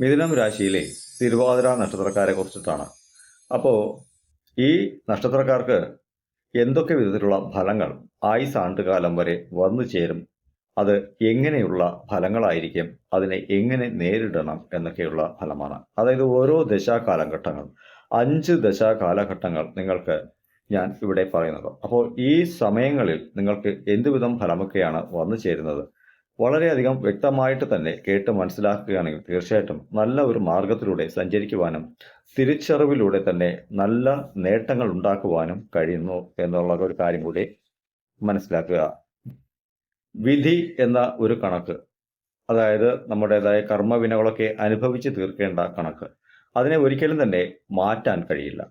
മിഥുനം രാശിയിലെ തിരുവാതിര നക്ഷത്രക്കാരെ കുറിച്ചിട്ടാണ്. അപ്പോൾ ഈ നക്ഷത്രക്കാർക്ക് എന്തൊക്കെ വിധത്തിലുള്ള ഫലങ്ങൾ ആയുസ് ആണ്ടുകാലം വരെ വന്നു ചേരും? അത് എങ്ങനെയുള്ള ഫലങ്ങളായിരിക്കും? അതിനെ എങ്ങനെ നേരിടണം? എന്നൊക്കെയുള്ള ഫലമാണ്. അതായത് ഓരോ ദശാകാലഘട്ടങ്ങൾ അഞ്ച് ദശാകാലഘട്ടങ്ങൾ നിങ്ങൾക്ക് ഞാൻ ഇവിടെ പറയുന്നത്. അപ്പോൾ ഈ സമയങ്ങളിൽ നിങ്ങൾക്ക് എന്തുവിധം ഫലമൊക്കെയാണ് വന്നു ചേരുന്നത്? വളരെയധികം വ്യക്തമായിട്ട് തന്നെ കേട്ട് മനസ്സിലാക്കുകയാണെങ്കിൽ തീർച്ചയായിട്ടും നല്ല ഒരു മാർഗത്തിലൂടെ സഞ്ചരിക്കുവാനും തിരിച്ചറിവിലൂടെ തന്നെ നല്ല നേട്ടങ്ങൾ ഉണ്ടാക്കുവാനും കഴിയുന്നു എന്നുള്ള ഒരു കാര്യം കൂടി മനസ്സിലാക്കുക. വിധി എന്ന ഒരു കണക്ക് അതായത് നമ്മുടേതായ കർമ്മവിനകളൊക്കെ അനുഭവിച്ച് തീർക്കേണ്ട കണക്ക് അതിനെ ഒരിക്കലും തന്നെ മാറ്റാൻ കഴിയില്ല.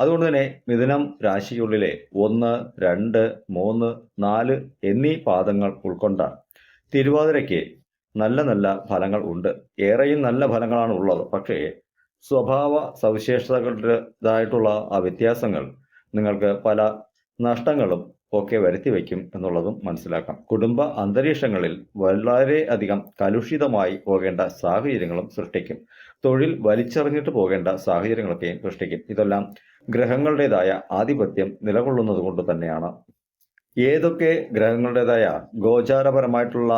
അതുകൊണ്ട് തന്നെ മിഥുനം രാശിക്കുള്ളിലെ ഒന്ന് രണ്ട് മൂന്ന് നാല് എന്നീ പാദങ്ങൾ ഉൾക്കൊണ്ട തിരുവാതിരയ്ക്ക് നല്ല നല്ല ഫലങ്ങൾ ഉണ്ട്. ഏറെയും നല്ല ഫലങ്ങളാണ് ഉള്ളത്. പക്ഷേ സ്വഭാവ സവിശേഷതകളുടേതായിട്ടുള്ള ആ വ്യത്യാസങ്ങൾ നിങ്ങൾക്ക് പല നഷ്ടങ്ങളും ഒക്കെ വരുത്തി വയ്ക്കും എന്നുള്ളതും മനസ്സിലാക്കാം. കുടുംബ അന്തരീക്ഷങ്ങളിൽ വളരെയധികം കലുഷിതമായി പോകേണ്ട സാഹചര്യങ്ങളും സൃഷ്ടിക്കും. തൊഴിൽ വലിച്ചെറിഞ്ഞിട്ട് പോകേണ്ട സാഹചര്യങ്ങളൊക്കെയും സൃഷ്ടിക്കും. ഇതെല്ലാം ഗ്രഹങ്ങളുടേതായ ആധിപത്യം നിലകൊള്ളുന്നത് കൊണ്ട് തന്നെയാണ്. ഏതൊക്കെ ഗ്രഹങ്ങളുടേതായ ഗോചാരപരമായിട്ടുള്ള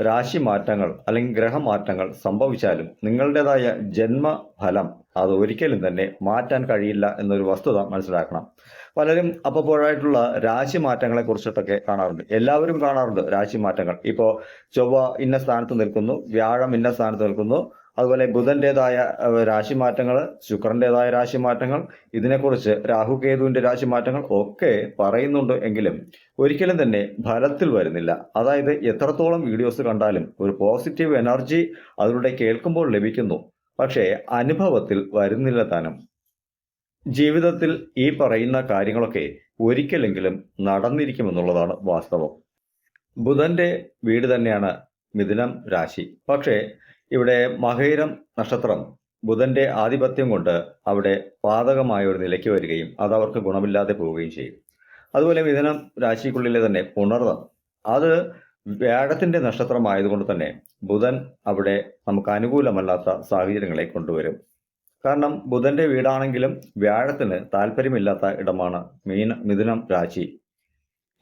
രാശി മാറ്റങ്ങൾ അല്ലെങ്കിൽ ഗ്രഹമാറ്റങ്ങൾ സംഭവിച്ചാലും നിങ്ങളുടേതായ ജന്മഫലം അത് ഒരിക്കലും തന്നെ മാറ്റാൻ കഴിയില്ല എന്നൊരു വസ്തുത മനസ്സിലാക്കണം. പലരും അപ്പോഴായിട്ടുള്ള രാശി മാറ്റങ്ങളെ കുറിച്ചിട്ടൊക്കെ കാണാറുണ്ട്. എല്ലാവരും കാണാറുണ്ട് രാശി മാറ്റങ്ങൾ. ഇപ്പോൾ ചൊവ്വ ഇന്ന സ്ഥാനത്ത് നിൽക്കുന്നു വ്യാഴം ഇന്ന സ്ഥാനത്ത് നിൽക്കുന്നു അതുപോലെ ബുധന്റേതായ രാശിമാറ്റങ്ങൾ ശുക്രന്റേതായ രാശിമാറ്റങ്ങൾ ഇതിനെക്കുറിച്ച് രാഹു കേതുവിന്റെ രാശിമാറ്റങ്ങൾ ഒക്കെ പറയുന്നുണ്ട് എങ്കിലും ഒരിക്കലും തന്നെ ഫലത്തിൽ വരുന്നില്ല. അതായത് എത്രത്തോളം വീഡിയോസ് കണ്ടാലും ഒരു പോസിറ്റീവ് എനർജി അതിലൂടെ കേൾക്കുമ്പോൾ ലഭിക്കുന്നു. പക്ഷേ അനുഭവത്തിൽ വരുന്നില്ല താനും. ജീവിതത്തിൽ ഈ പറയുന്ന കാര്യങ്ങളൊക്കെ ഒരിക്കലെങ്കിലും നടന്നിരിക്കുമെന്നുള്ളതാണ് വാസ്തവം. ബുധന്റെ വീട് തന്നെയാണ് മിഥുനം രാശി. പക്ഷേ ഇവിടെ മഹേരം നക്ഷത്രം ബുധന്റെ ആധിപത്യം കൊണ്ട് അവിടെ പാതകമായ ഒരു നിലയ്ക്ക് വരികയും അത് അവർക്ക് ഗുണമില്ലാതെ പോവുകയും ചെയ്യും. അതുപോലെ മിഥുനം രാശിക്കുള്ളിലെ തന്നെ പുണർതം അത് വ്യാഴത്തിന്റെ നക്ഷത്രമായതുകൊണ്ട് തന്നെ ബുധൻ അവിടെ നമുക്ക് അനുകൂലമല്ലാത്ത സാഹചര്യങ്ങളെ കൊണ്ടുവരും. കാരണം ബുധന്റെ വീടാണെങ്കിലും വ്യാഴത്തിന് താല്പര്യമില്ലാത്ത ഇടമാണ് മീന മിഥുനം രാശി.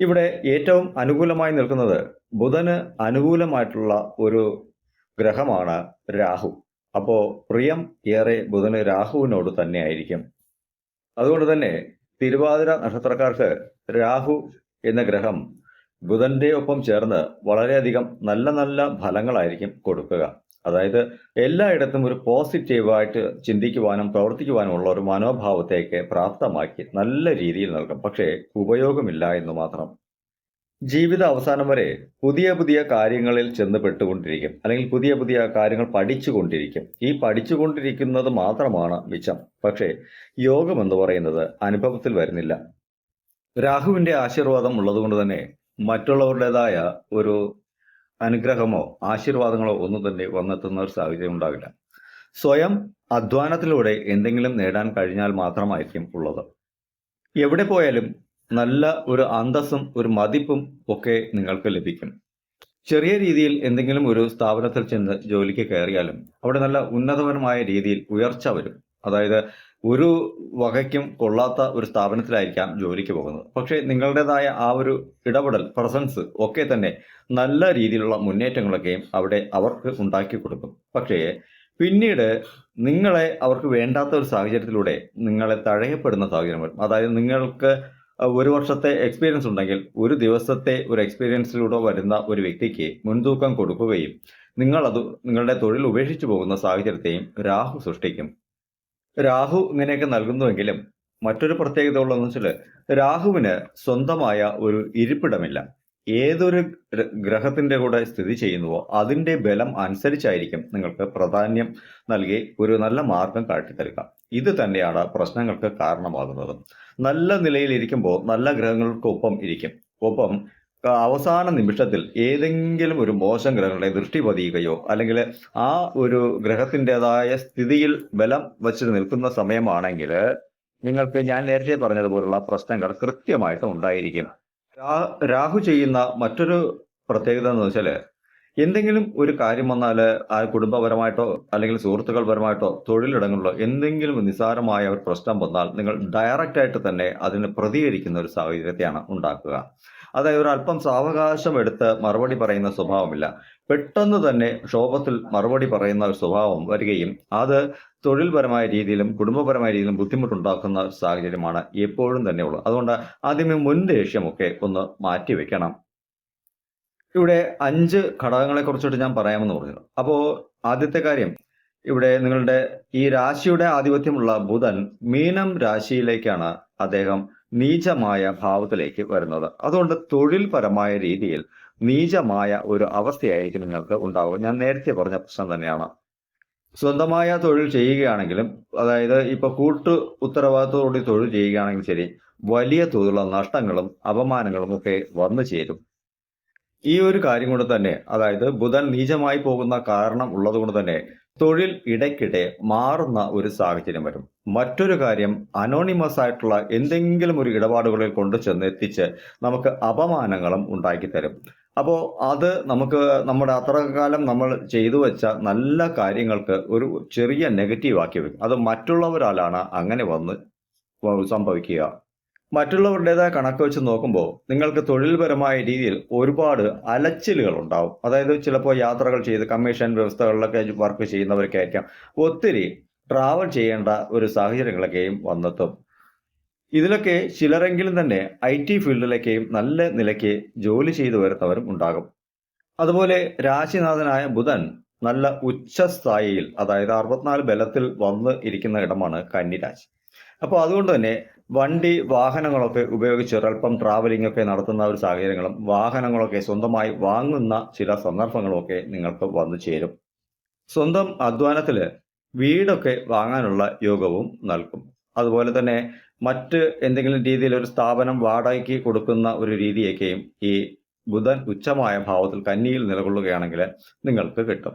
ഇവിടെ ഏറ്റവും അനുകൂലമായി നിൽക്കുന്നത് ബുധന് അനുകൂലമായിട്ടുള്ള ഒരു ഗ്രഹമാണ് രാഹു. അപ്പോൾ പ്രിയം ഏറെ ബുധന് രാഹുവിനോട് തന്നെ ആയിരിക്കും. അതുകൊണ്ട് തന്നെ തിരുവാതിര നക്ഷത്രക്കാർക്ക് രാഹു എന്ന ഗ്രഹം ബുധന്റെ ഒപ്പം ചേർന്ന് വളരെയധികം നല്ല നല്ല ഫലങ്ങളായിരിക്കും കൊടുക്കുക. അതായത് എല്ലായിടത്തും ഒരു പോസിറ്റീവായിട്ട് ചിന്തിക്കുവാനും പ്രവർത്തിക്കുവാനും ഉള്ള ഒരു മനോഭാവത്തേക്ക് പ്രാപ്തമാക്കി നല്ല രീതിയിൽ നൽകും. പക്ഷേ ഉപയോഗമില്ല എന്ന് മാത്രം. ജീവിത അവസാനം വരെ പുതിയ പുതിയ കാര്യങ്ങളിൽ ചെന്ന് പെട്ടുകൊണ്ടിരിക്കും അല്ലെങ്കിൽ പുതിയ പുതിയ കാര്യങ്ങൾ പഠിച്ചുകൊണ്ടിരിക്കും. ഈ പഠിച്ചുകൊണ്ടിരിക്കുന്നത് മാത്രമാണ് മിച്ചം. പക്ഷേ യോഗം എന്ന് പറയുന്നത് അനുഭവത്തിൽ വരുന്നില്ല. രാഹുവിന്റെ ആശീർവാദം ഉള്ളതുകൊണ്ട് തന്നെ മറ്റുള്ളവരുടേതായ ഒരു അനുഗ്രഹമോ ആശീർവാദങ്ങളോ ഒന്നും തന്നെ വന്നെത്തുന്ന ഒരു സാഹചര്യം ഉണ്ടാവില്ല സ്വയം അധ്വാനത്തിലൂടെ എന്തെങ്കിലും നേടാൻ കഴിഞ്ഞാൽ മാത്രമായിരിക്കും ഉള്ളത്. എവിടെ പോയാലും നല്ല ഒരു അന്തസ്സും ഒരു മതിപ്പും ഒക്കെ നിങ്ങൾക്ക് ലഭിക്കും. ചെറിയ രീതിയിൽ എന്തെങ്കിലും ഒരു സ്ഥാപനത്തിൽ ചെന്ന് ജോലിക്ക് കയറിയാലും അവിടെ നല്ല ഉന്നതപരമായ രീതിയിൽ ഉയർച്ച വരും. അതായത് ഒരു വകയ്ക്കും കൊള്ളാത്ത ഒരു സ്ഥാപനത്തിലായിരിക്കാം ജോലിക്ക് പോകുന്നത്. പക്ഷേ നിങ്ങളുടേതായ ആ ഒരു ഇടപെടൽ പ്രസൻസ് ഒക്കെ തന്നെ നല്ല രീതിയിലുള്ള മുന്നേറ്റങ്ങളൊക്കെയും അവിടെ അവർക്ക് ഉണ്ടാക്കി കൊടുക്കും. പക്ഷേ പിന്നീട് നിങ്ങളെ അവർക്ക് വേണ്ടാത്ത ഒരു സാഹചര്യത്തിലൂടെ നിങ്ങളെ തഴയപ്പെടുന്ന സാഹചര്യം വരും. അതായത് നിങ്ങൾക്ക് ഒരു വർഷത്തെ എക്സ്പീരിയൻസ് ഉണ്ടെങ്കിൽ ഒരു ദിവസത്തെ ഒരു എക്സ്പീരിയൻസിലൂടെ വരുന്ന ഒരു വ്യക്തിക്ക് മുൻതൂക്കം കൊടുക്കുകയും നിങ്ങളത് നിങ്ങളുടെ തൊഴിൽ ഉപേക്ഷിച്ചു പോകുന്ന സാഹചര്യത്തെയും രാഹു സൃഷ്ടിക്കും. രാഹു ഇങ്ങനെയൊക്കെ നൽകുന്നുവെങ്കിലും മറ്റൊരു പ്രത്യേകത ഉള്ളതെന്ന് വെച്ചാൽ രാഹുവിന് സ്വന്തമായ ഒരു ഇരിപ്പിടമില്ല. ഏതൊരു ഗ്രഹത്തിന്റെ കൂടെ സ്ഥിതി ചെയ്യുന്നുവോ അതിന്റെ ബലം അനുസരിച്ചായിരിക്കും നിങ്ങൾക്ക് പ്രാധാന്യം നൽകി ഒരു നല്ല മാർഗം കാട്ടിത്തരിക. ഇത് തന്നെയാണ് പ്രശ്നങ്ങൾക്ക് കാരണമാകുന്നത്. നല്ല നിലയിൽ ഇരിക്കുമ്പോൾ നല്ല ഗ്രഹങ്ങൾക്കൊപ്പം ഇരിക്കും. ഒപ്പം അവസാന നിമിഷത്തിൽ ഏതെങ്കിലും ഒരു മോശം ഗ്രഹങ്ങളെ ദൃഷ്ടി പതിയുകയോ അല്ലെങ്കിൽ ആ ഒരു ഗ്രഹത്തിന്റെതായ സ്ഥിതിയിൽ ബലം വച്ച് നിൽക്കുന്ന സമയമാണെങ്കിൽ നിങ്ങൾക്ക് ഞാൻ നേരത്തെ പറഞ്ഞതുപോലുള്ള പ്രശ്നങ്ങൾ കൃത്യമായിട്ട് ഉണ്ടായിരിക്കും. രാഹു ചെയ്യുന്ന മറ്റൊരു പ്രത്യേകത എന്ന് വെച്ചാൽ എന്തെങ്കിലും ഒരു കാര്യം വന്നാൽ ആ കുടുംബപരമായിട്ടോ അല്ലെങ്കിൽ സുഹൃത്തുക്കൾ പരമായിട്ടോ തൊഴിലിടങ്ങളിലോ എന്തെങ്കിലും നിസ്സാരമായ ഒരു പ്രശ്നം വന്നാൽ നിങ്ങൾ ഡയറക്റ്റ് ആയിട്ട് തന്നെ അതിന് പ്രതികരിക്കുന്ന ഒരു സാഹചര്യത്തെയാണ് ഉണ്ടാക്കുക. അതായത് ഒരു അല്പം സാവകാശം എടുത്ത് മറുപടി പറയുന്ന സ്വഭാവമില്ല. പെട്ടെന്ന് തന്നെ ക്ഷോഭത്തിൽ മറുപടി പറയുന്ന ഒരു സ്വഭാവം വരികയും അത് തൊഴിൽപരമായ രീതിയിലും കുടുംബപരമായ രീതിയിലും ബുദ്ധിമുട്ടുണ്ടാക്കുന്ന സാഹചര്യമാണ് എപ്പോഴും തന്നെ ഉള്ളത്. അതുകൊണ്ട് ആദ്യമേ മുൻ ദേഷ്യമൊക്കെ ഒന്ന് മാറ്റിവെക്കണം ഇവിടെ അഞ്ച് ഘടകങ്ങളെ കുറിച്ചിട്ട് ഞാൻ പറയാമെന്ന് പറഞ്ഞു അപ്പോൾ ആദ്യത്തെ കാര്യം ഇവിടെ നിങ്ങളുടെ ഈ രാശിയുടെ ആധിപത്യമുള്ള ബുധൻ മീനം രാശിയിലേക്കാണ് അദ്ദേഹം നീചമായ ഭാവത്തിലേക്ക് വരുന്നത്. അതുകൊണ്ട് തൊഴിൽപരമായ രീതിയിൽ നീചമായ ഒരു അവസ്ഥയായിരിക്കും നിങ്ങൾക്ക് ഉണ്ടാവുക. ഞാൻ നേരത്തെ പറഞ്ഞ പ്രശ്നം തന്നെയാണ്. സ്വന്തമായ തൊഴിൽ ചെയ്യുകയാണെങ്കിലും അതായത് ഇപ്പൊ കൂട്ടു ഉത്തരവാദിത്തോടുകൂടി തൊഴിൽ ചെയ്യുകയാണെങ്കിൽ ശരി വലിയ തോതിലുള്ള നഷ്ടങ്ങളും അപമാനങ്ങളും ഒക്കെ വന്നു ചേരും. ഈ ഒരു കാര്യം കൊണ്ട് തന്നെ അതായത് ബുധൻ നീചമായി പോകുന്ന കാരണം ഉള്ളതുകൊണ്ട് തന്നെ തൊഴിൽ ഇടയ്ക്കിടെ മാറുന്ന ഒരു സാഹചര്യം വരും. മറ്റൊരു കാര്യം അനോണിമസ് ആയിട്ടുള്ള എന്തെങ്കിലും ഒരു ഇടപാടുകളിൽ കൊണ്ടു ചെന്ന് എത്തിച്ച് നമുക്ക് അപമാനങ്ങളും ഉണ്ടാക്കി തരും അപ്പോൾ അത് നമുക്ക് നമ്മുടെ അത്രകാലം നമ്മൾ ചെയ്തു വെച്ച നല്ല കാര്യങ്ങൾക്ക് ഒരു ചെറിയ നെഗറ്റീവ് ആക്കി വെക്കും. അത് മറ്റുള്ളവരാലാണ് അങ്ങനെ വന്ന് സംഭവിക്കുക. മറ്റുള്ളവരുടേതായ കണക്ക് വെച്ച് നോക്കുമ്പോൾ നിങ്ങൾക്ക് തൊഴിൽപരമായ രീതിയിൽ ഒരുപാട് അലച്ചിലുകൾ ഉണ്ടാവും. അതായത് ചിലപ്പോൾ യാത്രകൾ ചെയ്ത് കമ്മീഷൻ വ്യവസ്ഥകളിലൊക്കെ വർക്ക് ചെയ്യുന്നവരൊക്കെ ആയിരിക്കാം. ഒത്തിരി ട്രാവൽ ചെയ്യേണ്ട ഒരു സാഹചര്യങ്ങളൊക്കെയും വന്നെത്തും. ഇതിലൊക്കെ ചിലരെങ്കിലും തന്നെ ഐ ടി ഫീൽഡിലേക്കെയും നല്ല നിലയ്ക്ക് ജോലി ചെയ്തു വരുന്നവരും ഉണ്ടാകും. അതുപോലെ രാശിനാഥനായ ബുധൻ നല്ല ഉച്ചസ്ഥായിയിൽ അതായത് അറുപത്തിനാല് ബലത്തിൽ വന്ന് ഇരിക്കുന്ന ഇടമാണ് കന്നിരാശി. അപ്പോൾ അതുകൊണ്ട് തന്നെ വണ്ടി വാഹനങ്ങളൊക്കെ ഉപയോഗിച്ച് ഒരൽപ്പം ട്രാവലിംഗ് ഒക്കെ നടത്തുന്ന ഒരു സാഹചര്യങ്ങളും വാഹനങ്ങളൊക്കെ സ്വന്തമായി വാങ്ങുന്ന ചില സന്ദർഭങ്ങളുമൊക്കെ നിങ്ങൾക്ക് വന്നു ചേരും. സ്വന്തം അധ്വാനത്തിൽ വീടൊക്കെ വാങ്ങാനുള്ള യോഗവും നൽകും. അതുപോലെ തന്നെ മറ്റ് എന്തെങ്കിലും രീതിയിൽ ഒരു സ്ഥാപനം വാടകയ്ക്ക് കൊടുക്കുന്ന ഒരു രീതിയൊക്കെയും ഈ ബുധൻ ഉച്ചമായ ഭാവത്തിൽ കന്നിയിൽ നിലകൊള്ളുകയാണെങ്കിൽ നിങ്ങൾക്ക് കിട്ടും.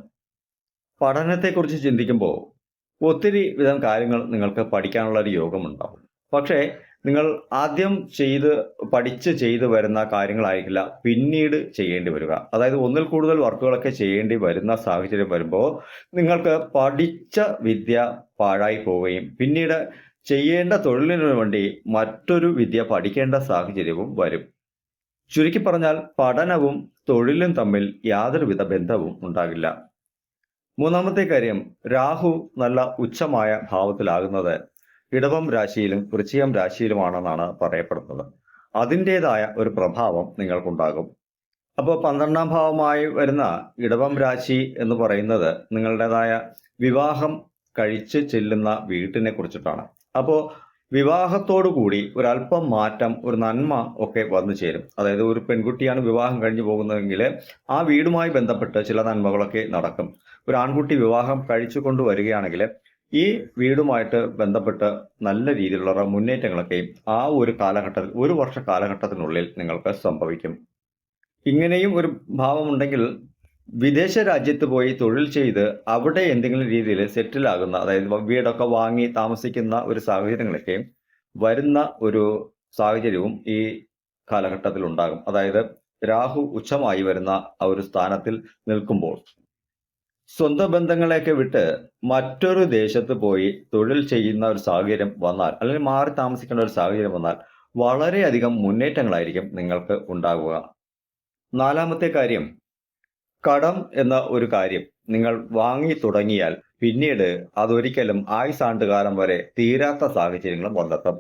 പഠനത്തെക്കുറിച്ച് ചിന്തിക്കുമ്പോൾ ഒത്തിരി വിധം കാര്യങ്ങൾ നിങ്ങൾക്ക് പഠിക്കാനുള്ള ഒരു യോഗമുണ്ടാവും. പക്ഷേ നിങ്ങൾ ആദ്യം ചെയ്ത് പഠിച്ച് ചെയ്തു വരുന്ന കാര്യങ്ങളായിരിക്കില്ല പിന്നീട് ചെയ്യേണ്ടി വരിക. അതായത് ഒന്നിൽ കൂടുതൽ വർക്കുകളൊക്കെ ചെയ്യേണ്ടി വരുന്ന സാഹചര്യം വരുമ്പോൾ നിങ്ങൾക്ക് പഠിച്ച വിദ്യ പാഴായി പോവുകയും പിന്നീട് ചെയ്യേണ്ട തൊഴിലിനു വേണ്ടി മറ്റൊരു വിദ്യ പഠിക്കേണ്ട സാഹചര്യവും വരും. ചുരുക്കി പറഞ്ഞാൽ പഠനവും തൊഴിലും തമ്മിൽ യാതൊരുവിധ ബന്ധവും ഉണ്ടാകില്ല. മൂന്നാമത്തെ കാര്യം രാഹു നല്ല ഉച്ചമായ ഭാവത്തിലാകുന്നത്. ഇടവം രാശിയിലും വൃശ്ചികം രാശിയിലുമാണെന്നാണ് പറയപ്പെടുന്നത്. അതിന്റെതായ ഒരു പ്രഭാവം നിങ്ങൾക്കുണ്ടാകും. അപ്പോൾ പന്ത്രണ്ടാം ഭാവമായി വരുന്ന ഇടവം രാശി എന്ന് പറയുന്നത് നിങ്ങളുടേതായ വിവാഹം കഴിച്ച് ചെല്ലുന്ന വീട്ടിനെ കുറിച്ചിട്ടാണ്. അപ്പോൾ കൂടി ഒരല്പം മാറ്റം ഒരു നന്മ ഒക്കെ വന്നു ചേരും. അതായത് ഒരു പെൺകുട്ടിയാണ് വിവാഹം കഴിഞ്ഞു പോകുന്നതെങ്കിൽ ആ വീടുമായി ബന്ധപ്പെട്ട് ചില നന്മകളൊക്കെ നടക്കും. ഒരു ആൺകുട്ടി വിവാഹം കഴിച്ചു കൊണ്ടുവരികയാണെങ്കിൽ ഈ വീടുമായിട്ട് ബന്ധപ്പെട്ട് നല്ല രീതിയിലുള്ള മുന്നേറ്റങ്ങളൊക്കെയും ആ ഒരു കാലഘട്ടത്തിൽ ഒരു വർഷ കാലഘട്ടത്തിനുള്ളിൽ നിങ്ങൾക്ക് സംഭവിക്കും. ഇങ്ങനെയും ഒരു ഭാവമുണ്ടെങ്കിൽ വിദേശ രാജ്യത്ത് പോയി തൊഴിൽ ചെയ്ത് അവിടെ എന്തെങ്കിലും രീതിയിൽ സെറ്റിൽ ആകുന്ന അതായത് വീടൊക്കെ വാങ്ങി താമസിക്കുന്ന ഒരു സാഹചര്യങ്ങളൊക്കെ വരുന്ന ഒരു സാഹചര്യവും ഈ കാലഘട്ടത്തിൽ ഉണ്ടാകും. അതായത് രാഹു ഉച്ചമായി വരുന്ന ആ ഒരു സ്ഥാനത്തിൽ നിൽക്കുമ്പോൾ സ്വന്തം ബന്ധങ്ങളെയൊക്കെ വിട്ട് മറ്റൊരു ദേശത്ത് പോയി തൊഴിൽ ചെയ്യുന്ന ഒരു സാഹചര്യം വന്നാൽ അല്ലെങ്കിൽ മാറി താമസിക്കേണ്ട ഒരു സാഹചര്യം വന്നാൽ വളരെയധികം മുന്നേറ്റങ്ങളായിരിക്കും നിങ്ങൾക്ക് ഉണ്ടാകുക നാലാമത്തെ കാര്യം കടം എന്ന ഒരു കാര്യം നിങ്ങൾ വാങ്ങി തുടങ്ങിയാൽ പിന്നീട് അതൊരിക്കലും ആയുസാണ്ട് കാലം വരെ തീരാത്ത സാഹചര്യങ്ങളും വന്നെത്തും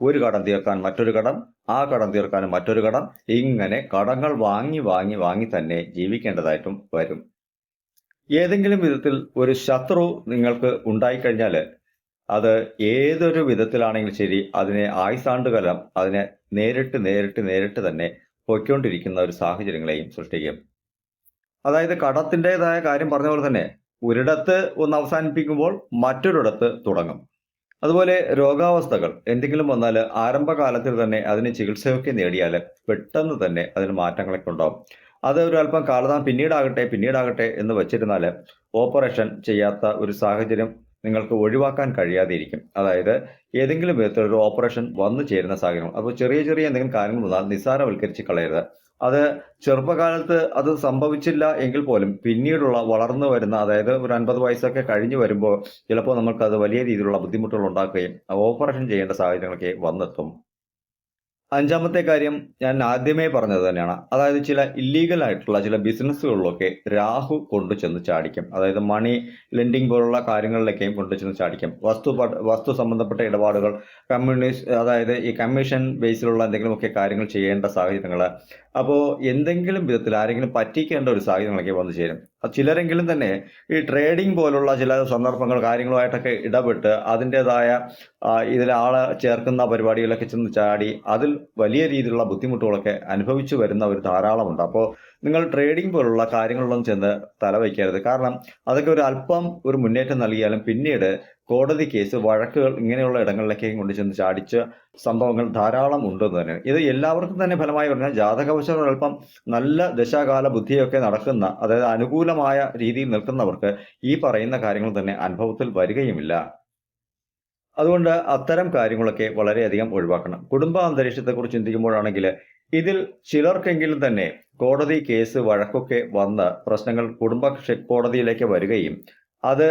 ഒരു കടം തീർക്കാൻ മറ്റൊരു കടം ആ കടം തീർക്കാൻ മറ്റൊരു കടം ഇങ്ങനെ കടങ്ങൾ വാങ്ങി വാങ്ങി വാങ്ങി തന്നെ ജീവിക്കേണ്ടതായിട്ടും വരും. ഏതെങ്കിലും വിധത്തിൽ ഒരു ശത്രു നിങ്ങൾക്ക് ഉണ്ടായിക്കഴിഞ്ഞാൽ അത് ഏതൊരു വിധത്തിലാണെങ്കിലും ശരി അതിനെ ആയുസാണ്ട് കാലം അതിനെ നേരിട്ട് നേരിട്ട് നേരിട്ട് തന്നെ പൊയ്ക്കൊണ്ടിരിക്കുന്ന ഒരു സാഹചര്യങ്ങളെയും സൃഷ്ടിക്കും. അതായത് കടത്തിന്റെതായ കാര്യം പറഞ്ഞ പോലെ തന്നെ ഒരിടത്ത് ഒന്ന് അവസാനിപ്പിക്കുമ്പോൾ മറ്റൊരിടത്ത് തുടങ്ങും. അതുപോലെ രോഗാവസ്ഥകൾ എന്തെങ്കിലും വന്നാൽ ആരംഭകാലത്തിൽ തന്നെ അതിന് ചികിത്സയൊക്കെ നേടിയാൽ പെട്ടെന്ന് തന്നെ അതിന് മാറ്റങ്ങളൊക്കെ ഉണ്ടാവും. അത് ഒരു അല്പം കാലതാം പിന്നീടാകട്ടെ പിന്നീടാകട്ടെ എന്ന് വെച്ചിരുന്നാൽ ഓപ്പറേഷൻ ചെയ്യാത്ത ഒരു സാഹചര്യം നിങ്ങൾക്ക് ഒഴിവാക്കാൻ കഴിയാതെ ഇരിക്കും അതായത് ഏതെങ്കിലും വിധത്തിലൊരു ഓപ്പറേഷൻ വന്നു ചേരുന്ന സാഹചര്യം. അപ്പോൾ ചെറിയ ചെറിയ എന്തെങ്കിലും കാര്യങ്ങൾ വന്നാൽ നിസ്സാരവൽക്കരിച്ച് കളയരുത്. അത് ചെറുപ്പകാലത്ത് അത് സംഭവിച്ചില്ല എങ്കിൽ പോലും പിന്നീടുള്ള വളർന്നു വരുന്ന അതായത് ഒരു അൻപത് വയസ്സൊക്കെ കഴിഞ്ഞു വരുമ്പോൾ ചിലപ്പോൾ അത് വലിയ രീതിയിലുള്ള ബുദ്ധിമുട്ടുകൾ ഉണ്ടാക്കുകയും ഓപ്പറേഷൻ ചെയ്യേണ്ട സാഹചര്യങ്ങളൊക്കെ വന്നെത്തും. അഞ്ചാമത്തെ കാര്യം ഞാൻ ആദ്യമേ പറഞ്ഞത് തന്നെയാണ്. അതായത് ചില ഇല്ലീഗൽ ആയിട്ടുള്ള ചില ബിസിനസ്സുകളിലൊക്കെ രാഹു കൊണ്ടു ചെന്ന് ചാടിക്കും. അതായത് മണി ലെൻഡിങ് പോലുള്ള കാര്യങ്ങളിലൊക്കെയും കൊണ്ടു ചെന്ന് ചാടിക്കും. വസ്തു വസ്തു സംബന്ധപ്പെട്ട ഇടപാടുകൾ കമ്മ്യൂണിസ് അതായത് ഈ കമ്മീഷൻ ബേസിലുള്ള എന്തെങ്കിലുമൊക്കെ കാര്യങ്ങൾ ചെയ്യേണ്ട സാഹചര്യങ്ങൾ അപ്പോൾ എന്തെങ്കിലും വിധത്തിൽ ആരെങ്കിലും പറ്റിക്കേണ്ട ഒരു സാഹചര്യങ്ങളൊക്കെ വന്നു ചേരും. ചിലരെങ്കിലും തന്നെ ഈ ട്രേഡിംഗ് പോലുള്ള ചില സന്ദർഭങ്ങൾ കാര്യങ്ങളുമായിട്ടൊക്കെ ഇടപെട്ട് അതിന്റെതായ ഇതിൽ ആളെ ചേർക്കുന്ന പരിപാടികളൊക്കെ ചെന്ന് ചാടി അതിൽ വലിയ രീതിയിലുള്ള ബുദ്ധിമുട്ടുകളൊക്കെ അനുഭവിച്ചു വരുന്ന ഒരു ധാരാളമുണ്ട്. അപ്പോൾ നിങ്ങൾ ട്രേഡിംഗ് പോലുള്ള കാര്യങ്ങളിലൊന്നും ചെന്ന് തലവയ്ക്കരുത്. കാരണം അതൊക്കെ ഒരു അല്പം ഒരു മുന്നേറ്റം നൽകിയാലും പിന്നീട് കോടതി കേസ് വഴക്കുകൾ ഇങ്ങനെയുള്ള ഇടങ്ങളിലേക്കും കൊണ്ടുചെന്ന് ചാടിച്ച സംഭവങ്ങൾ ധാരാളം ഉണ്ടെന്ന് തന്നെ. ഇത് എല്ലാവർക്കും തന്നെ ഫലമായി പറഞ്ഞാൽ ജാതകവശം അല്പം നല്ല ദശാകാല ബുദ്ധിയൊക്കെ നടക്കുന്ന അതായത് അനുകൂലമായ രീതിയിൽ നിൽക്കുന്നവർക്ക് ഈ പറയുന്ന കാര്യങ്ങൾ തന്നെ അനുഭവത്തിൽ വരികയുമില്ല. അതുകൊണ്ട് അത്തരം കാര്യങ്ങളൊക്കെ വളരെയധികം ഒഴിവാക്കണം. കുടുംബ അന്തരീക്ഷത്തെക്കുറിച്ച് ചിന്തിക്കുമ്പോഴാണെങ്കിൽ ഇതിൽ ചിലർക്കെങ്കിലും തന്നെ കോടതി കേസ് വഴക്കൊക്കെ വന്ന് പ്രശ്നങ്ങൾ കുടുംബ കോടതിയിലേക്ക് വരികയും അത്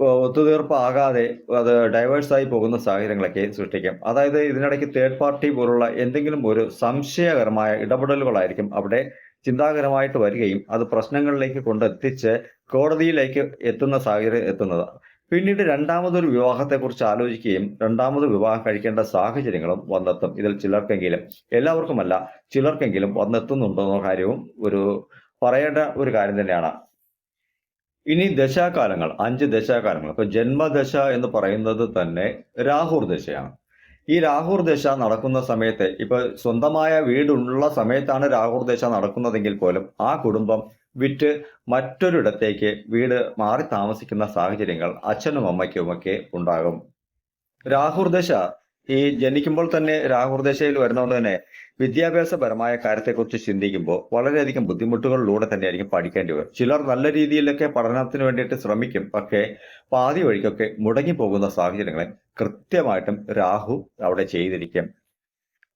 ഒത്തുതീർപ്പാകാതെ അത് ഡൈവേഴ്സായി പോകുന്ന സാഹചര്യങ്ങളൊക്കെ സൃഷ്ടിക്കാം. അതായത് ഇതിനിടയ്ക്ക് തേർഡ് പാർട്ടി പോലുള്ള എന്തെങ്കിലും ഒരു സംശയകരമായ ഇടപെടലുകളായിരിക്കും അവിടെ ചിന്താകരമായിട്ട് വരികയും അത് പ്രശ്നങ്ങളിലേക്ക് കൊണ്ടെത്തിച്ച് കോടതിയിലേക്ക് എത്തുന്ന സാഹചര്യം എത്തുന്നത്. പിന്നീട് രണ്ടാമതൊരു വിവാഹത്തെക്കുറിച്ച് ആലോചിക്കുകയും രണ്ടാമത് വിവാഹം കഴിക്കേണ്ട സാഹചര്യങ്ങളും വന്നെത്തും. ഇതിൽ ചിലർക്കെങ്കിലും എല്ലാവർക്കുമല്ല ചിലർക്കെങ്കിലും വന്നെത്തുന്നുണ്ടോ എന്ന കാര്യവും ഒരു പറയേണ്ട ഒരു കാര്യം തന്നെയാണ്. ഇനി ദശാകാലങ്ങൾ അഞ്ച് ദശാകാലങ്ങൾ. ഇപ്പൊ ജന്മദശ എന്ന് പറയുന്നത് തന്നെ രാഹുർ ദശയാണ്. ഈ രാഹുർ ദശ നടക്കുന്ന സമയത്ത് ഇപ്പൊ സ്വന്തമായ വീടുള്ള സമയത്താണ് രാഹുർ ദശ നടക്കുന്നതെങ്കിൽ പോലും ആ കുടുംബം വിറ്റ് മറ്റൊരിടത്തേക്ക് വീട് മാറി താമസിക്കുന്ന സാഹചര്യങ്ങൾ അച്ഛനും അമ്മയ്ക്കുമൊക്കെ ഉണ്ടാകും. രാഹുർ ദശ ഈ ജനിക്കുമ്പോൾ തന്നെ രാഹുർ ദശയിൽ വരുന്നതുകൊണ്ട് തന്നെ വിദ്യാഭ്യാസപരമായ കാര്യത്തെക്കുറിച്ച് ചിന്തിക്കുമ്പോൾ വളരെയധികം ബുദ്ധിമുട്ടുകളിലൂടെ തന്നെയായിരിക്കും പഠിക്കേണ്ടി വരും. ചിലർ നല്ല രീതിയിലൊക്കെ പഠനത്തിന് വേണ്ടിയിട്ട് ശ്രമിക്കും. പക്ഷേ പാതി വഴിക്കൊക്കെ മുടങ്ങിപ്പോകുന്ന സാഹചര്യങ്ങളെ കൃത്യമായിട്ടും രാഹു അവിടെ ചെയ്തിരിക്കും.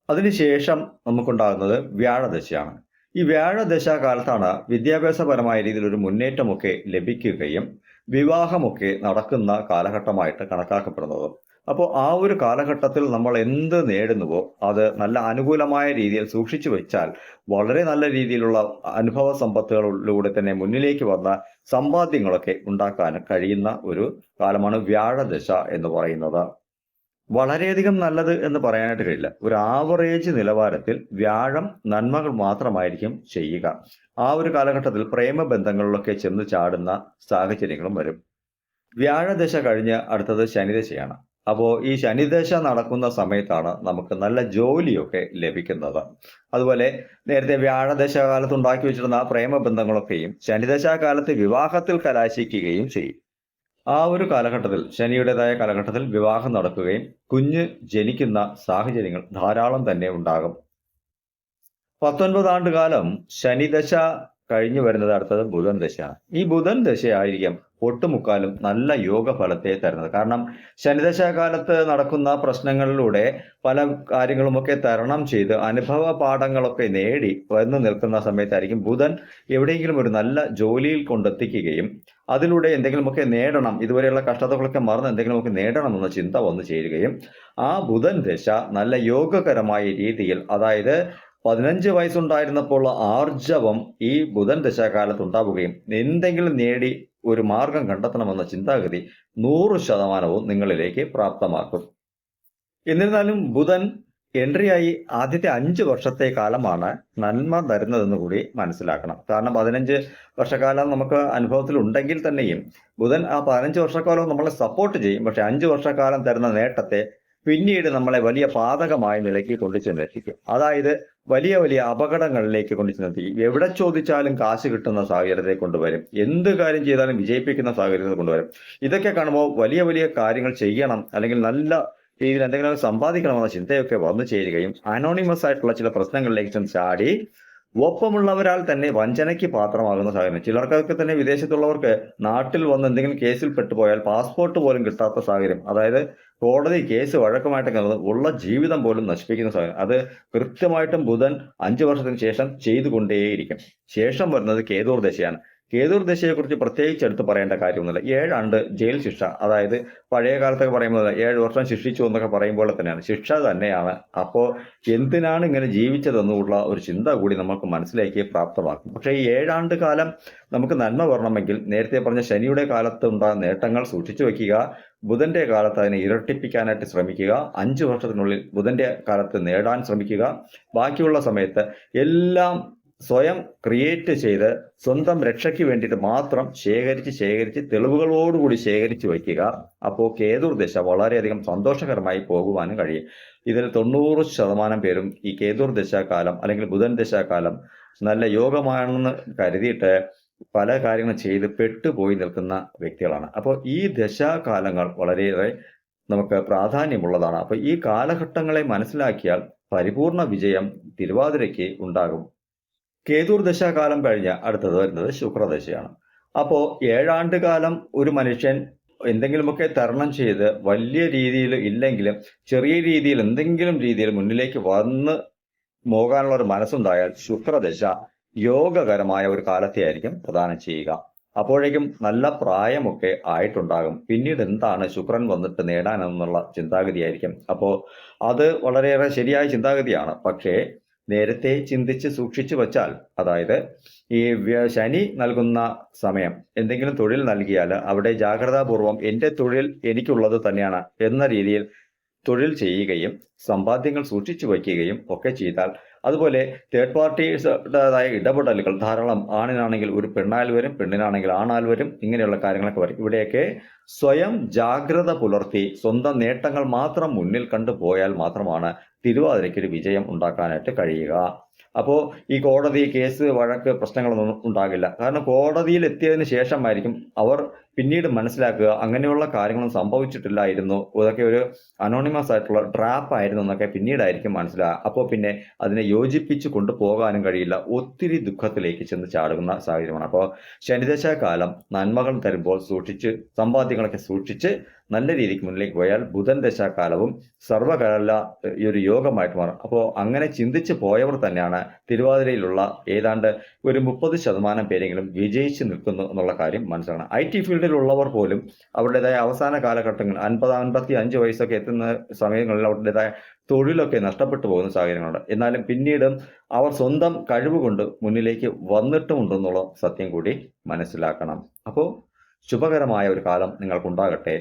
അതിനുശേഷം നമുക്കുണ്ടാകുന്നത് വ്യാഴദശയാണ്. ഈ വ്യാഴദശ കാലത്താണ് വിദ്യാഭ്യാസപരമായ രീതിയിൽ ഒരു മുന്നേറ്റമൊക്കെ ലഭിക്കുകയും വിവാഹമൊക്കെ നടക്കുന്ന കാലഘട്ടമായിട്ട് കണക്കാക്കപ്പെടുന്നത് അപ്പോൾ ആ ഒരു കാലഘട്ടത്തിൽ നമ്മൾ എന്ത് നേടുന്നുവോ അത് നല്ല അനുകൂലമായ രീതിയിൽ സൂക്ഷിച്ചു വെച്ചാൽ വളരെ നല്ല രീതിയിലുള്ള അനുഭവ സമ്പത്തുകളിലൂടെ തന്നെ മുന്നിലേക്ക് വന്ന സമ്പാദ്യങ്ങളൊക്കെ ഉണ്ടാക്കാൻ കഴിയുന്ന ഒരു കാലമാണ് വ്യാഴദശ എന്ന് പറയുന്നത്. വളരെയധികം നല്ലത് എന്ന് പറയാനായിട്ട് കഴിയില്ല. ഒരു ആവറേജ് നിലവാരത്തിൽ വ്യാഴം നന്മകൾ മാത്രമായിരിക്കും ചെയ്യുക. ആ ഒരു കാലഘട്ടത്തിൽ പ്രേമബന്ധങ്ങളിലൊക്കെ ചെന്ന് ചാടുന്ന സാഹചര്യങ്ങളും വരും. വ്യാഴദശ കഴിഞ്ഞ് അടുത്തത് ശനിദശയാണ്. അപ്പോൾ ഈ ശനിദശ നടക്കുന്ന സമയത്താണ് നമുക്ക് നല്ല ജോലിയൊക്കെ ലഭിക്കുന്നത്. അതുപോലെ നേരത്തെ വ്യാഴദശ കാലത്ത് ഉണ്ടാക്കി വെച്ചിരുന്ന പ്രേമബന്ധങ്ങളൊക്കെയും ശനിദശ കാലത്ത് വിവാഹത്തിൽ കലാശിക്കുകയും ചെയ്യും. ആ ഒരു കാലഘട്ടത്തിൽ ശനിയുടേതായ കാലഘട്ടത്തിൽ വിവാഹം നടക്കുകയും കുഞ്ഞ് ജനിക്കുന്ന സാഹചര്യങ്ങൾ ധാരാളം തന്നെ ഉണ്ടാകും. പത്തൊൻപത് ആണ്ട് കാലം ശനിദശ കഴിഞ്ഞു വരുന്നത് അടുത്തത് ബുധൻ ദശയാണ് ഈ ബുധൻ ദശയായിരിക്കും ഒട്ടുമുക്കാലും നല്ല യോഗ ഫലത്തെ തരുന്നത്. കാരണം ശനിദശ കാലത്ത് നടക്കുന്ന പ്രശ്നങ്ങളിലൂടെ പല കാര്യങ്ങളുമൊക്കെ തരണം ചെയ്ത് അനുഭവ പാഠങ്ങളൊക്കെ നേടി വന്നു നിൽക്കുന്ന സമയത്തായിരിക്കും ബുധൻ എവിടെയെങ്കിലും ഒരു നല്ല ജോലിയിൽ കൊണ്ടെത്തിക്കുകയും അതിലൂടെ എന്തെങ്കിലുമൊക്കെ നേടണം ഇതുവരെയുള്ള കഷ്ടതകളൊക്കെ മറന്ന് എന്തെങ്കിലുമൊക്കെ നേടണം എന്ന ചിന്ത വന്നു ചേരുകയും ആ ബുധൻ ദശ നല്ല യോഗകരമായ രീതിയിൽ അതായത് പതിനഞ്ച് വയസ്സുണ്ടായിരുന്നപ്പോൾ ആർജവം ഈ ബുധൻ ദശാകാലത്ത് ഉണ്ടാവുകയും എന്തെങ്കിലും നേടി ഒരു മാർഗം കണ്ടെത്തണമെന്ന ചിന്താഗതി നൂറ് ശതമാനവും നിങ്ങളിലേക്ക് പ്രാപ്തമാക്കും. എന്നിരുന്നാലും ബുധൻ എൻട്രിയായി ആദ്യത്തെ അഞ്ച് വർഷത്തെ കാലമാണ് നന്മ തരുന്നതെന്ന് കൂടി മനസ്സിലാക്കണം. കാരണം പതിനഞ്ച് വർഷക്കാലം നമുക്ക് അനുഭവത്തിൽ ഉണ്ടെങ്കിൽ തന്നെയും ബുധൻ ആ പതിനഞ്ച് വർഷക്കാലം നമ്മളെ സപ്പോർട്ട് ചെയ്യും. പക്ഷെ അഞ്ച് വർഷക്കാലം തരുന്ന നേട്ടത്തെ പിന്നീട് നമ്മളെ വലിയ പാതകമായ നിലയ്ക്ക് കൊണ്ടു ചെന്നെത്തിക്കും അതായത് വലിയ വലിയ അപകടങ്ങളിലേക്ക് കൊണ്ടു ചെന്നെത്തിക്കും എവിടെ ചോദിച്ചാലും കാശ് കിട്ടുന്ന സാഹചര്യത്തെ കൊണ്ടുവരും. എന്ത് കാര്യം ചെയ്താലും വിജയിപ്പിക്കുന്ന സാഹചര്യത്തെ കൊണ്ടുവരും. ഇതൊക്കെ കാണുമ്പോൾ വലിയ വലിയ കാര്യങ്ങൾ ചെയ്യണം അല്ലെങ്കിൽ നല്ല രീതിയിൽ എന്തെങ്കിലും സമ്പാദിക്കണമെന്ന ചിന്തയൊക്കെ വന്നു ചേരുകയും അനോണിമസ് ആയിട്ടുള്ള ചില പ്രശ്നങ്ങളിലേക്ക് ചാടി ഒപ്പമുള്ളവരാൽ തന്നെ വഞ്ചനയ്ക്ക് പാത്രമാകുന്ന സാഹചര്യം. ചിലർക്കൊക്കെ തന്നെ വിദേശത്തുള്ളവർക്ക് നാട്ടിൽ വന്ന് എന്തെങ്കിലും കേസിൽ പെട്ടുപോയാൽ പാസ്പോർട്ട് പോലും കിട്ടാത്ത സാഹചര്യം. അതായത് കോടതി കേസ് വഴക്കമായിട്ട് കിടന്ന് ഉള്ള ജീവിതം പോലും നശിപ്പിക്കുന്ന സാധനം അത് കൃത്യമായിട്ടും ബുധൻ അഞ്ചു വർഷത്തിന് ശേഷം ചെയ്തുകൊണ്ടേയിരിക്കും. ശേഷം വരുന്നത് കേതൂർ ദശയാണ്. കേതൂർ ദശയെക്കുറിച്ച് പ്രത്യേകിച്ച് എടുത്ത് പറയേണ്ട കാര്യമൊന്നുമില്ല. ഏഴാണ്ട് ജയിൽ ശിക്ഷ. അതായത് പഴയ കാലത്തൊക്കെ പറയുമ്പോൾ ഏഴ് വർഷം ശിക്ഷിച്ചു എന്നൊക്കെ പറയുമ്പോൾ തന്നെയാണ്. ശിക്ഷ തന്നെയാണ്. അപ്പോൾ എന്തിനാണ് ഇങ്ങനെ ജീവിച്ചതെന്നുള്ള ഒരു ചിന്ത കൂടി നമുക്ക് മനസ്സിലാക്കി പ്രാപ്തമാക്കും. പക്ഷേ ഈ ഏഴാണ്ട് കാലം നമുക്ക് നന്മ വരണമെങ്കിൽ നേരത്തെ പറഞ്ഞ ശനിയുടെ കാലത്ത് ഉണ്ടാകുന്ന നേട്ടങ്ങൾ സൂക്ഷിച്ചു വയ്ക്കുക ബുധന്റെ കാലത്ത് അതിനെ ഇരട്ടിപ്പിക്കാനായിട്ട് ശ്രമിക്കുക അഞ്ച് വർഷത്തിനുള്ളിൽ ബുധന്റെ കാലത്ത് നേടാൻ ശ്രമിക്കുക ബാക്കിയുള്ള സമയത്ത് എല്ലാം സ്വയം ക്രിയേറ്റ് ചെയ്ത് സ്വന്തം രക്ഷയ്ക്ക് വേണ്ടിയിട്ട് മാത്രം ശേഖരിച്ച് ശേഖരിച്ച് തെളിവുകളോടുകൂടി ശേഖരിച്ച് വയ്ക്കുക. അപ്പോൾ കേതുർ ദശ വളരെയധികം സന്തോഷകരമായി പോകുവാനും കഴിയും. ഇതിൽ തൊണ്ണൂറ് ശതമാനം പേരും ഈ കേതുർ ദശാകാലം അല്ലെങ്കിൽ ബുധൻ ദശാകാലം നല്ല യോഗമാണെന്ന് കരുതിയിട്ട് പല കാര്യങ്ങളും ചെയ്ത് പെട്ടുപോയി നിൽക്കുന്ന വ്യക്തികളാണ്. അപ്പോൾ ഈ ദശാകാലങ്ങൾ വളരെയേറെ നമുക്ക് പ്രാധാന്യമുള്ളതാണ്. അപ്പോൾ ഈ കാലഘട്ടങ്ങളെ മനസ്സിലാക്കിയാൽ പരിപൂർണ വിജയം തിരുവാതിരയ്ക്ക് ഉണ്ടാകും. കേതുർ ദശാകാലം കഴിഞ്ഞ അടുത്തത് വരുന്നത് ശുക്രദശയാണ്. അപ്പോൾ ഏഴാണ്ട് കാലം ഒരു മനുഷ്യൻ എന്തെങ്കിലുമൊക്കെ തരണം ചെയ്ത് വലിയ രീതിയിൽ ഇല്ലെങ്കിലും ചെറിയ രീതിയിൽ എന്തെങ്കിലും രീതിയിൽ മുന്നിലേക്ക് വന്ന് പോകാനുള്ള ഒരു മനസ്സുണ്ടായാൽ ശുക്രദശ യോഗകരമായ ഒരു കാലത്തെയായിരിക്കും പ്രദാനം ചെയ്യുക. അപ്പോഴേക്കും നല്ല പ്രായമൊക്കെ ആയിട്ടുണ്ടാകും. പിന്നീട് എന്താണ് ശുക്രൻ വന്നിട്ട് നേടാനെന്നുള്ള ചിന്താഗതിയായിരിക്കും. അപ്പോൾ അത് വളരെയേറെ ശരിയായ ചിന്താഗതിയാണ്. പക്ഷേ നേരത്തെ ചിന്തിച്ച് സൂക്ഷിച്ചു വച്ചാൽ അതായത് ഈ ശനി നൽകുന്ന സമയം എന്തെങ്കിലും തൊഴിൽ നൽകിയാൽ അവിടെ ജാഗ്രതാപൂർവം എന്റെ തൊഴിൽ എനിക്കുള്ളത് തന്നെയാണ് എന്ന രീതിയിൽ തൊഴിൽ ചെയ്യുകയും സമ്പാദ്യങ്ങൾ സൂക്ഷിച്ചു വയ്ക്കുകയും ഒക്കെ ചെയ്താൽ അതുപോലെ തേർഡ് പാർട്ടീസുടേതായ ഇടപെടലുകൾ ധാരാളം ആണിനാണെങ്കിൽ ഒരു പെണ്ണാൽ വരും പെണ്ണിനാണെങ്കിൽ ആണാൽ വരും ഇങ്ങനെയുള്ള കാര്യങ്ങളൊക്കെ വരും ഇവിടെയൊക്കെ സ്വയം ജാഗ്രത പുലർത്തി സ്വന്തം നേട്ടങ്ങൾ മാത്രം മുന്നിൽ കണ്ടു പോയാൽ മാത്രമാണ് തിരുവാതിരയ്ക്ക് ഒരു വിജയം ഉണ്ടാക്കാനായിട്ട് കഴിയുക. അപ്പോൾ ഈ കോടതി കേസ് വഴക്ക് പ്രശ്നങ്ങളൊന്നും ഉണ്ടാകില്ല. കാരണം കോടതിയിൽ എത്തിയതിന് ശേഷമായിരിക്കും അവർ പിന്നീട് മനസ്സിലാക്കുക അങ്ങനെയുള്ള കാര്യങ്ങളൊന്നും സംഭവിച്ചിട്ടില്ലായിരുന്നു. ഇതൊക്കെ ഒരു അനോണിമസ് ആയിട്ടുള്ള ട്രാപ്പ് ആയിരുന്നു എന്നൊക്കെ പിന്നീടായിരിക്കും മനസ്സിലാകുക അപ്പോൾ പിന്നെ അതിനെ യോജിപ്പിച്ച് കൊണ്ടുപോകാനും കഴിയില്ല. ഒത്തിരി ദുഃഖത്തിലേക്ക് ചെന്ന് ചാടുന്ന സാഹചര്യമാണ്. അപ്പോൾ ശനിദശാകാലം നന്മകൾ തരുമ്പോൾ സൂക്ഷിച്ച് സമ്പാദ്യങ്ങളൊക്കെ സൂക്ഷിച്ച് നല്ല രീതിക്ക് മുന്നിലേക്ക് പോയാൽ ബുധൻ ദശാകാലവും സർവകാല ഈ ഒരു യോഗമായിട്ട് മാറും. അപ്പോൾ അങ്ങനെ ചിന്തിച്ച് പോയവർ തന്നെയാണ് തിരുവാതിരയിലുള്ള ഏതാണ്ട് ഒരു മുപ്പത് ശതമാനം പേരെങ്കിലും വിജയിച്ച് നിൽക്കുന്നു എന്നുള്ള കാര്യം മനസ്സിലാണ്. ഐ ടി ഫീൽഡിലുള്ളവർ പോലും അവരുടേതായ അവസാന കാലഘട്ടങ്ങൾ അൻപത് അൻപത്തി അഞ്ച് വയസ്സൊക്കെ എത്തുന്ന സമയങ്ങളിൽ അവരുടേതായ തൊഴിലൊക്കെ നഷ്ടപ്പെട്ടു പോകുന്ന സാഹചര്യങ്ങളുണ്ട്. എന്നാലും പിന്നീട് അവർ സ്വന്തം കഴിവ് കൊണ്ട് മുന്നിലേക്ക് വന്നിട്ടുമുണ്ടെന്നുള്ള സത്യം കൂടി മനസ്സിലാക്കണം. അപ്പോൾ ശുഭകരമായ ഒരു കാലം നിങ്ങൾക്കുണ്ടാകട്ടെ.